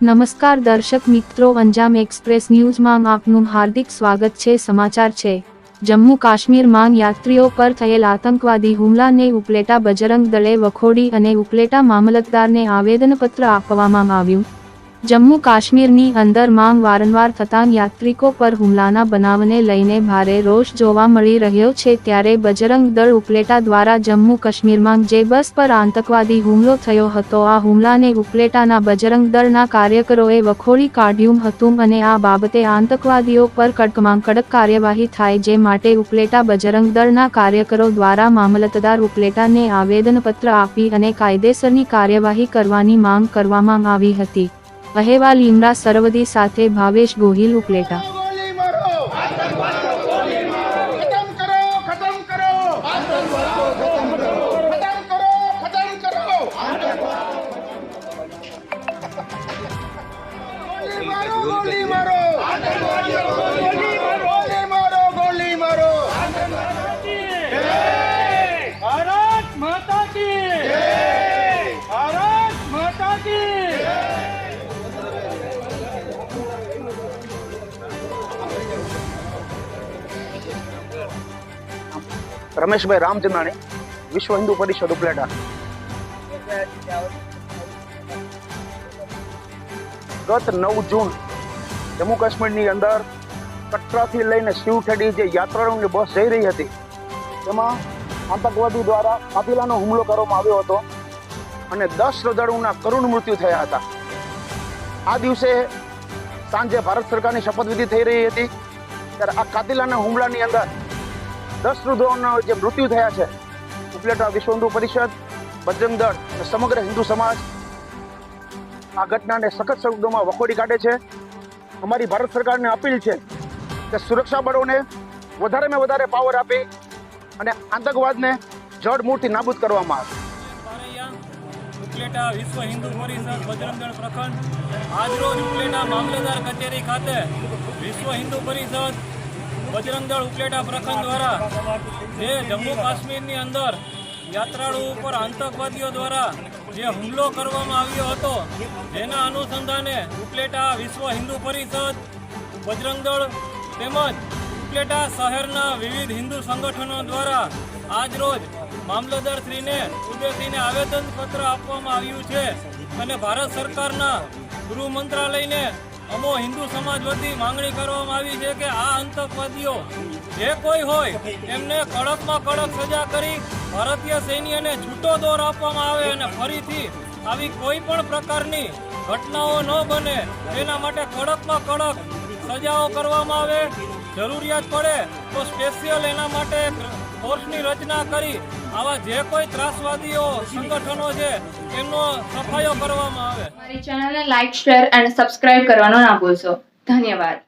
નમસ્કાર દર્શક મિત્રો, અંજામ એક્સપ્રેસ ન્યૂઝમાં આપનું હાર્દિક સ્વાગત છે. સમાચાર છે. જમ્મુ કાશ્મીરમાં યાત્રીઓ પર થયેલ આતંકવાદી હુમલાને ઉપલેટા બજરંગ દળે વખોડી અને ઉપલેટા મામલતદારને આવેદનપત્ર આપવામાં આવ્યું. જમ્મુ કાશ્મીરની અંદર માંગ વારંવાર થતાં યાત્રિકો પર હુમલાના બનાવને લઈને ભારે રોષ જોવા મળી રહ્યો છે ત્યારે બજરંગ દળ ઉપલેટા દ્વારા જમ્મુ કાશ્મીરમાં જે બસ પર આતંકવાદી હુમલો થયો હતો, આ હુમલાને ઉપલેટાના બજરંગ દળના કાર્યકરોએ વખોડી કાઢ્યું હતું અને આ બાબતે આતંકવાદીઓ પર કડકમાં કડક કાર્યવાહી થાય જે માટે ઉપલેટા બજરંગ દળના કાર્યકરો દ્વારા મામલતદાર ઉપલેટાને આવેદનપત્ર આપી અને કાયદેસરની કાર્યવાહી કરવાની માંગ કરવામાં આવી હતી. અહેવાલ ઇમરા સરવદી સાથે ભાવેશ ગોહિલ ઉપલેટા ગોલી મારો રમેશભાઈ રામચંદાણી વિશ્વ હિન્દુ પરિષદ ઉપલેટા. ગત નવ જૂન જમ્મુ કાશ્મીરની અંદર કટરાથી લઈને શિવખેડી જે યાત્રાળુઓની બસ જઈ રહી હતી, તેમાં આતંકવાદી દ્વારા કાફિલાનો હુમલો કરવામાં આવ્યો હતો અને દસ શ્રદ્ધાળુઓના કરુણ મૃત્યુ થયા હતા. આ દિવસે સાંજે ભારત સરકારની શપથવિધિ થઈ રહી હતી, ત્યારે આ કાતિલાના હુમલાની અંદર દસ વૃદ્ધોના જે મૃત્યુ થયા છે, ઉપલેટા વિશ્વ હિન્દુ પરિષદ, બજરંગ દળ અને સમગ્ર હિન્દુ સમાજ આ ઘટનાને સખત શબ્દોમાં વખોડી કાઢે છે. અમારી ભારત સરકારને અપીલ છે કે સુરક્ષા બળોને વધારેમાં વધારે પાવર આપી અને આતંકવાદને જડમૂળથી નાબૂદ કરવામાં આવે. ઉપલેટા વિશ્વ હિન્દુ પરિષદ બજરંગદળ પ્રખંડ. આજરોજ ઉપલેટા મામલેદાર કચેરી ખાતે વિશ્વ હિન્દુ પરિષદ બજરંગદળ ઉપલેટા પ્રખંડ દ્વારા જે જમ્મુ કાશ્મીરની અંદર યાત્રાળુ ઉપર આતંકવાદીઓ દ્વારા જે હુમલો કરવામાં આવ્યો હતો, જેના અનુસંધાને ઉપલેટા વિશ્વ હિન્દુ પરિષદ, બજરંગદળ તેમજ ઉપલેટા શહેરના વિવિધ હિન્દુ સંગઠનો દ્વારા આજરોજ મામલતદારશ્રીને ઉદેશીને આવેદનપત્ર આપવામાં આવ્યું છે અને ભારત સરકારના ગૃહ મંત્રાલયને અમો હિન્દુ સમાજ વતી માંગણી કરવામાં આવી છે કે આ આતંકવાદીઓ જે કોઈ હોય, એમને કડકમાં કડક સજા કરી ભારતીય સૈન્યને છૂટો દોર આપવામાં આવે અને ફરીથી આવી કોઈ પણ પ્રકારની ઘટનાઓ ન બને, તેના માટે કડકમાં કડક સજાઓ કરવામાં આવે. જરૂરિયાત પડે તો સ્પેશિયલ એના માટે ફોર્સની રચના કરી. આવા જે કોઈ ત્રાસવાદીઓ, સંગઠનો છે એમનો સફાયો કરવામાં આવે. મારી ચેનલને લાઇક શેર અને સબસ્ક્રાઇબ કરવાનો ના ભૂલશો. ધન્યવાદ.